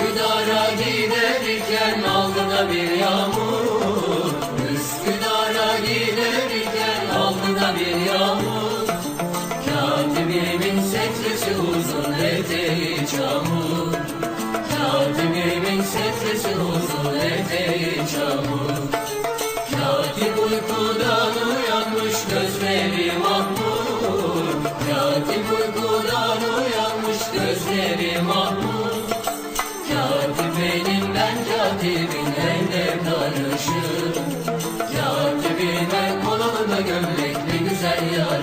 Üsküdar'a giderken alnına bir yağmur. Üsküdar'a giderken alnına bir yağmur. Katibimin setresi uzun eteği çamur. Katibimin setresi uzun eteği çamur. Katip uykudan uyanmış gözleri mahmur. Katip uykudan uyanmış gözleri mahmur. Katibim ben katibin elde karışım Katibime kolalı da gömlek ne güzel yar